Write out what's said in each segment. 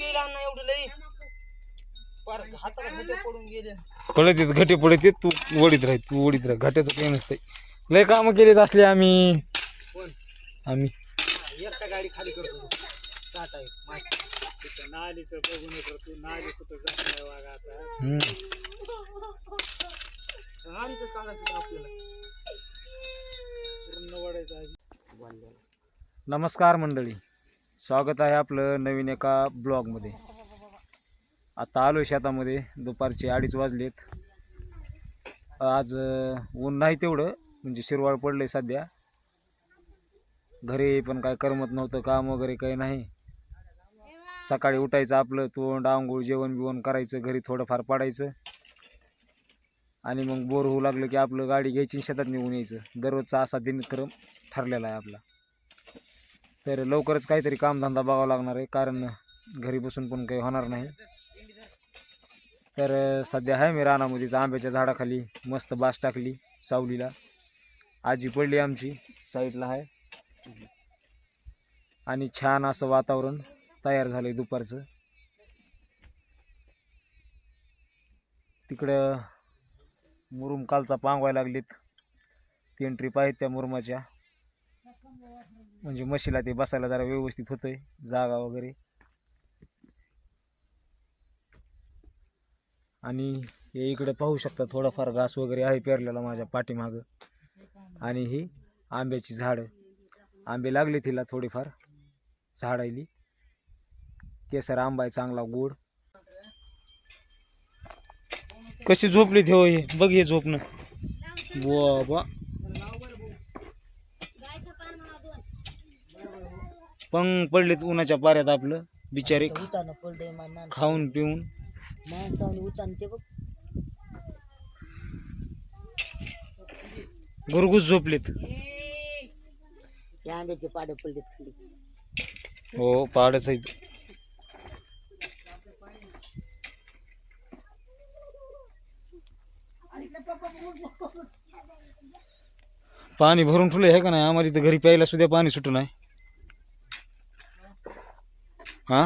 एवढं लई. पार हाताला घुटे पडून गेले. पडत येत घटे पडत येत तू ओढीत राह तू ओढीत राह. घट्याचं काही नसतंय. लय कामं केलीत असले आम्ही. कोण? आम्ही. एकटा गाडी खाली करतो. आहे माहिती येतो तू. नाली कुठं जात नाही वागा आता. हम्म. गाडीच काढायचं आपल्याला? पूर्ण वडायचं आहे. नमस्कार मंडळी. स्वागत आहे आपलं नवीन एका ब्लॉगमध्ये. आता आलो शेतामध्ये दुपारचे अडीच वाजलेत. आज ऊन नाही तेवढं म्हणजे शिरवाळ पडलंय सध्या. घरी पण काय करमत नव्हतं काम वगैरे काही नाही. सकाळी उठायचं आपलं तोंड आंघोळ जेवण बिवण करायचं घरी थोडंफार पाडायचं. आणि मग बोर होऊ लागलं की आपलं गाडी घ्यायची शेतात निघून यायचं. दररोजचा असा दिनक्रम ठरलेला आहे आपला. तर लवकरच काहीतरी कामधंदा बघावा लागणार आहे कारण घरी बसून पण काही होणार नाही. तर सध्या आहे मी रानामध्येच आंब्याच्या झाडाखाली मस्त बास टाकली सावलीला. आजी पडली आमची साईडला आहे. आणि छान असं वातावरण तयार झालं आहे दुपारचं. तिकडं मुरुम कालचा पांगवायला लागलीत. तीन ट्रिप आहेत त्या मुरुमाच्या. म्हणजे म्हशीला ते बसायला जरा व्यवस्थित होतंय जागा वगैरे. आणि हे इकडे पाहू शकता थोडाफार घास वगैरे आहे पेरलेला माझ्या पाठीमागं. आणि ही आंब्याची झाडं. आंबे लागले तिला थोडीफार झाडायली. केसर आंबा आहे चांगला गोड. कशी झोपली ठेव हो हे? बघ हे झोपणं. बाबा. पंग पडलेत उन्हाच्या पाऱ्यात आपलं बिचारे उतानं पडलंय माणसानं खाऊन पिऊन. माणसाने उतान ते बघ. घरगुस झोपलेत. ते आंब्याचे पाडे पडलेत खाली. हो पाडच आहेत. पाणी भरून ठेवलं आहे का नाही? आम्हाला इथं घरी प्यायला सुद्धा पाणी सुटून आहे हा?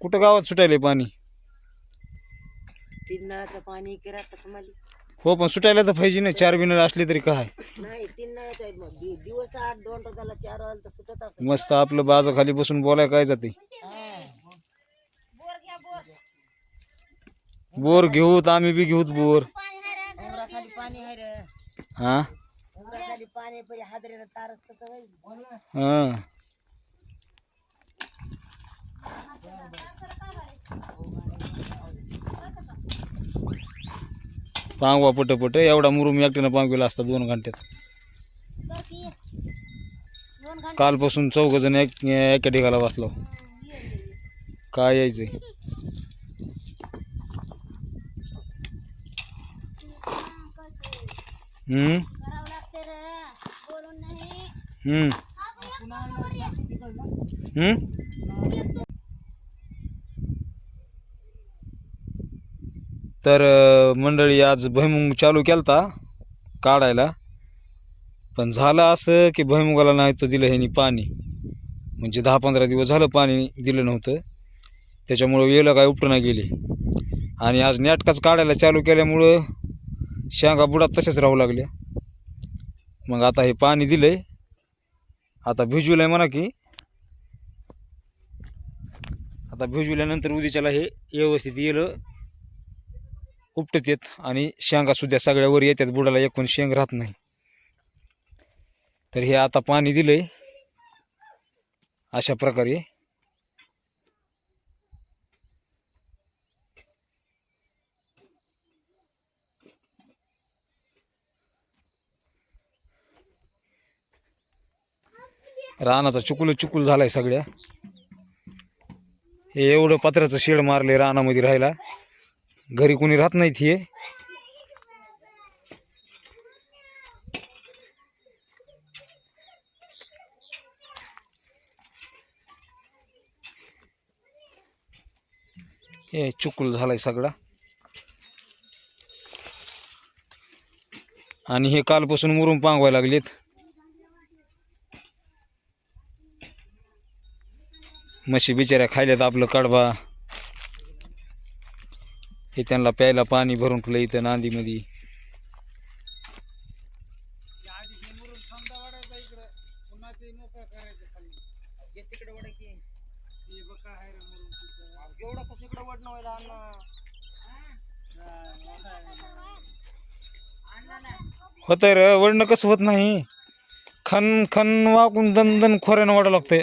कुठं गावात सुटायलंय पाणी? तीन नळाचं पाणी करा हो पण सुटायला तर पाहिजे ना चार बिनर असले तरी काय? नाही तीन नळाचं आहेत मग. दि- दिवस आठ दोन तासाला चार वाजता तर सुटत असत. मस्त आपलं बाजा खाली बसून बोलाय काय जाते? बोर घेऊत आम्ही बी घेऊत बोर. पाणी आहे रे. हा? खाली पाणी पहिले हादरेला तारच कसं होईल. हा. पांगवा पटपट पट एवढा मुरुम पांग पांगविला असता दोन घंट्यात. कालपासून चौघ जण एक एका ठिकाला बसलो. काय यायचं हम्म? हम्म? हम्म? तर मंडळी आज भुईमुग चालू केलता काढायला. पण झालं असं की भुईमुगाला नाही तर दिलं ह्यानी पाणी. म्हणजे दहा पंधरा दिवस झालं पाणी दिलं नव्हतं. त्याच्यामुळं वेलं काय उपटणं नाही गेली. आणि आज नेटकाच काढायला चालू केल्यामुळं शेंगा बुडात तसेच राहू लागल्या. मग आता हे पाणी दिलंय. आता भिजवलं आहे म्हणा की. आता भिजवल्यानंतर उद्याच्याला हे व्यवस्थित येलं. उपटत येत आणि शेंगा सुद्धा सगळ्या वर येतात बुडाला एकूण शेंग राहत नाही. तर हे आता पाणी दिलंय. अशा प्रकारे रानाचा चुकुल चुकुल झालाय सगळ्या. हे एवढं पत्राचं शेड मारले रानामध्ये राहायला. घरी कोणी राहत नाहीत हे हे चुकुल झालाय सगळा. आणि हे कालपासून मुरून पांगवायला लागलेत. म्हशी बिचाऱ्या खायल्यात आपलं कडबा. हे त्यांना प्यायला पाणी भरून ठेवलं इथं नांदीमध्ये. होत रे वडणं कसं होत नाही? खन खन वाकून दन दन खोऱ्यानं वाढावं लागतंय.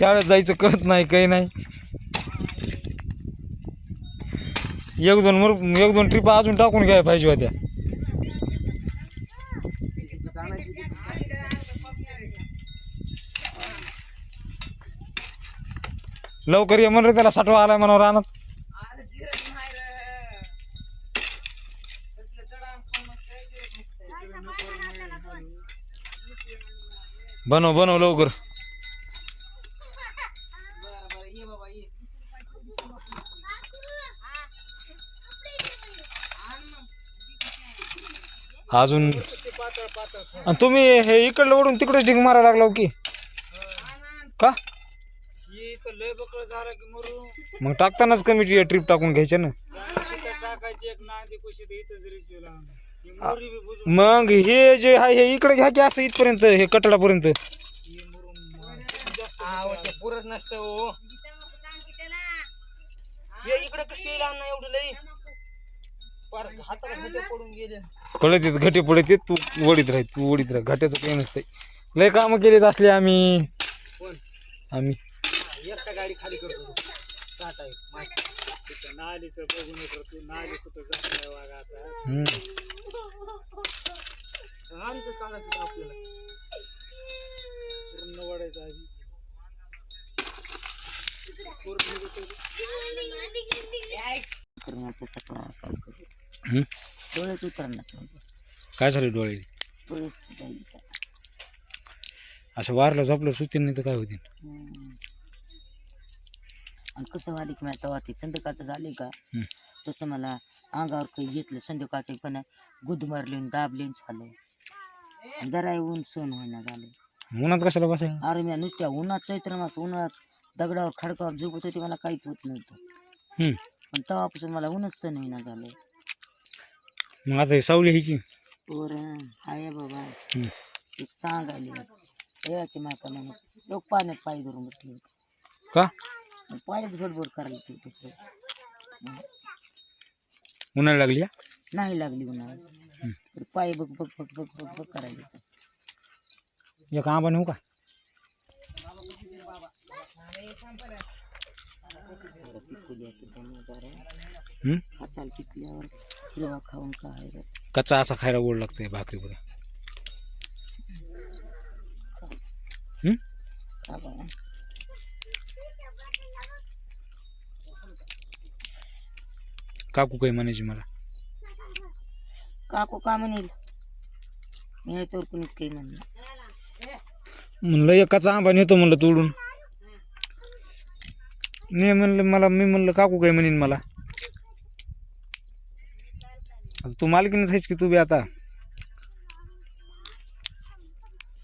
शाळेत जायचं कळत नाही काही नाही. एक दोन मुर एक दोन ट्रिपा अजून टाकून घ्यायला पाहिजे होत्या. लवकर ये म्हण रे त्याला साठवा आलाय म्हणा रानात. बनव बनव लवकर. अजून. आणि तुम्ही हे इकडलं ओढून तिकडे ढिंग मारा लागला हो की? का? मग टाकतानाच कमिटी ट्रिप टाकून घ्यायचे ना. मग हे जे आहे हे इकडे घ्या की असं इथपर्यंत हे कटडापर्यंत. पुरत नसतं हो. इकडे कशी येईल एवढं लई. पार हाताला घाटे पडून गेले. पडत येत घटे पडत येत तू वडीत राह तू वडीत राह घट्याचं काही नसतंय. लय कामं केलीत असले आम्ही. आम्ही. एकटा गाडी खाली करतो. पूर्ण डोळ्यात उतरणार काय झालं डोळे डोळे सुद्धा येतात. असं वारलं झोपलं सुचतील नाही तर काय होतील. आणि कसं व्हायला की मला तेव्हा ते संध्याकाळचं झाले का? हम्म. तसं मला अंगावर काही घेतलं संध्याकाळचं पण गुद मारले दाबले झालं. जरा ऊन सण होईना झालं. उन्हात कशाला बसायला अरे मी नुसत्या उन्हात चैत्र मास उन्हात दगडावर खडकावर झोपत होती मला काहीच होत नव्हतं. हम्म. पण तेव्हापासून मला ऊनच सण होईना झालं. हे सावली ही की पोर हाय बाबा. हम्म. एक सांगायले देवाची माता म्हणून लोक पाण्यात पाय धरून बसले होते. का? मग पायच गडबड करायला ते दुसरं. उन्हाळा लागली? नाही लागली उन्हाळ्यात तर पाय बघ बघ बघ बघ बघ बघ करायला येतात. एक आंबा नेऊ का? जरा पिकली आहे की दम जरा हम्म? पिकल्यावर. खाऊन काय रे कच्चा असा खायला गोड लागतंय भाकरी? का बाबा. काकू काही म्हणायची मला. काकू का म्हणेल? मी आहे तर कुणीच काही म्हणलं म्हणलं एकाचा आंबा नेतो म्हणलं तोडून. नाही म्हणलं मला मी म्हणलं काकू काय म्हणेन मला. तू मालकीनच आहेस की तू बी आता?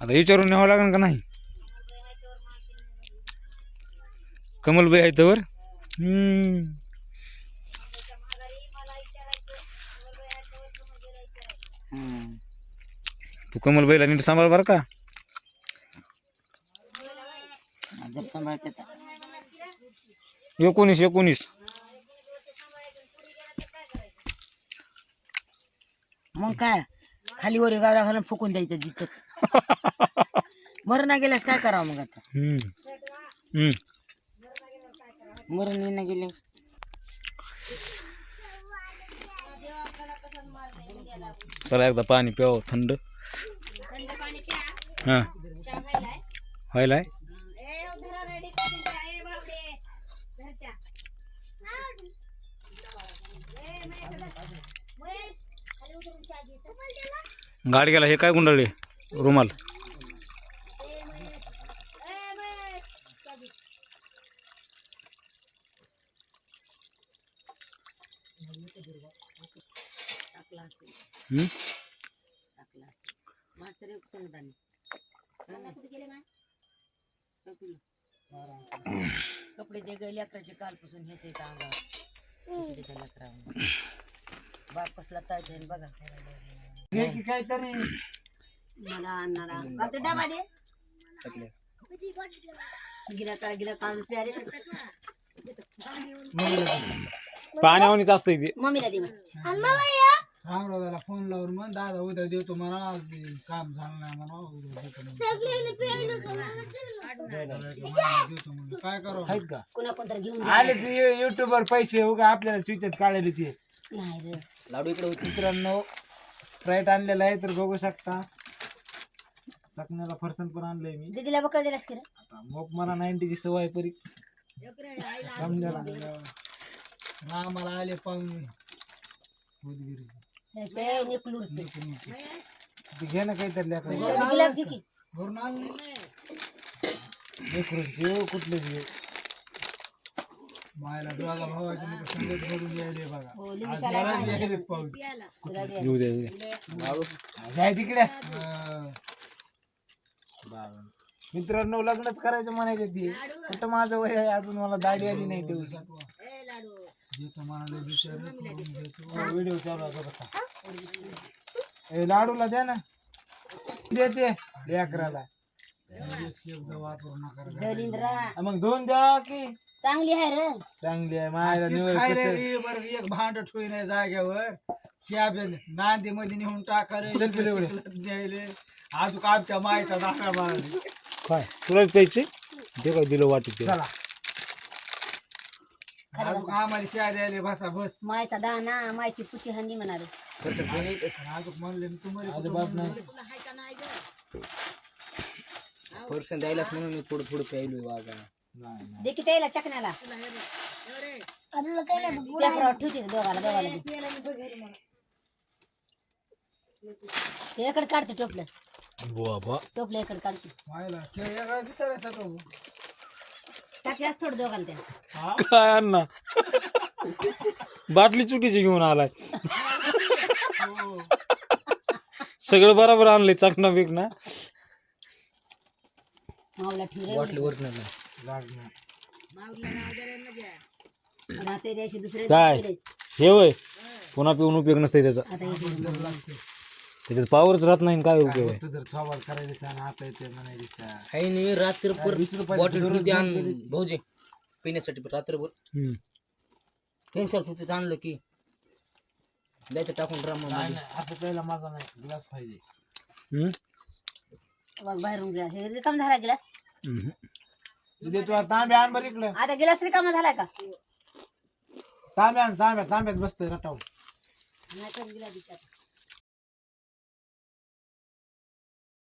आता विचारून न्यावं लागेल का नाही? कमलबाई आहे तर. तू कमलबाईला नीट सांभाळ बरं का? एकोणीस एकोणीस. मग काय? खाली वर गावरा घालून फुकून द्यायचं जिथंच. मरण नाही गेल्यास काय करावं मग आता? हम्म. हम्म. मरण नाही गेले. चला एकदा पाणी प्यावं थंड. हां. व्हायलाय गाडी गेला हे काय गुंडाळी? रुमाल. कपडे ते गेले अकराचे कालपासून ह्याचे अंगावर. बाप कसला ताट बघा. काहीतरी. मला आणणारा डबा दे. काळ प्यारे पाण्यावानीच असतंय ते. मम्मीला दे. रामराजाला फोन लावून मग दादा उद्या देतो आज ते काम झालं नाही म्हणा उद्या देतो म्हणा. देतो म्हणा. काय करू? आहेत का? कोणा घेऊन. आले ते युट्यूबवर पैसे उगा आपल्याला ट्विटर काढले ते. नाही रे. लाडू इकडे मित्रांनो स्प्राईट आणलेला आहे तर बघू शकता. चकण्याला फरसन पण आणलंय मी. दीदीला बकळ दिलास की रे? आता मोप मला नाईन्टीची सवय परी. समजायला आम्हाला आले पाहुणे उदगीरचे. ह्याचे नेकलूरचे ते घे ना काहीतरी लेकरं. गिलास घे की. घरून आणले. कुठले घे मायला दोघा भावाचे लोक संगत बघून यायले बघा. हो आज घरात. येऊ द्या येऊ द्या जाय तिकडे. मित्रांनो लग्नच करायचं म्हणायचे ते. कुठं माझं वय आहे? अजून मला दाढी आली नाही म्हणाले विचार व्हिडिओ चालू आहे ए लाडूला द्या ना. देते. लेकराला मग दोन द्या की? चांगली आहे रे. चांगली आहे मायला निवड एक भांड ठेवी नाही जाग्यावर नांदी मध्ये नेऊन टाकाले द्यायले अजून आमच्या मायचा दाखला मारले. काय? तुला प्यायचे ते काय दिलं वाटत ते? चला. अजून आम्हाला शिया द्यायले बसा बस. मायचा दाना मायची पुची हंदी म्हणाले. अजून म्हणले ना तुम्हाला बाप नाही. पर्सन द्यायलाच म्हणून मी थोडं थोडं प्यायलोय वागा नाही दे की त्याला चकण्याला पेपरावर ठेवते ते दोघाला दोघाला दे. ते इकडे काढते टोपलं. बाबा. टोपलं इकडे काढते. व्हायला खेळ दिसायला सगळं. टाकल्यास थोडं दोघाला त्या. काय अण्णा? बाटली चुकीची घेऊन आलाय. सगळं बरोबर आणलंय चकना बिकना मावला ठेवले बाटली वरनं लागणार. आणि आता द्यायचे दुसरे काय? हे वय. पुन्हा पिऊन उपयोग नसते त्याचा. आता त्याच्यात पावरच राहत नाही काय उपयोग आहे? तू जर थोबाड करायचं आणि आता येते म्हणायचं. आहे नाही रात्रभर बॉटल दूध आण भाऊजे पिण्यासाठी रात्रभर. हम्म. सुटीत आणलं की द्यायचं टाकून ड्रामा नाही नाही असं पहिला माझा नाही ग्लास पाहिजे. हम्म? बघ बाहेरून गिलास हे रिकाम झाला गिलास. हम्म. इथे तू तांबे आण बरं इकडं. आता गिलास रिकामा झाला का? तांबे आण तांब्या तांब्यात बसतोय रटाव नाही तर गिलास दिसतात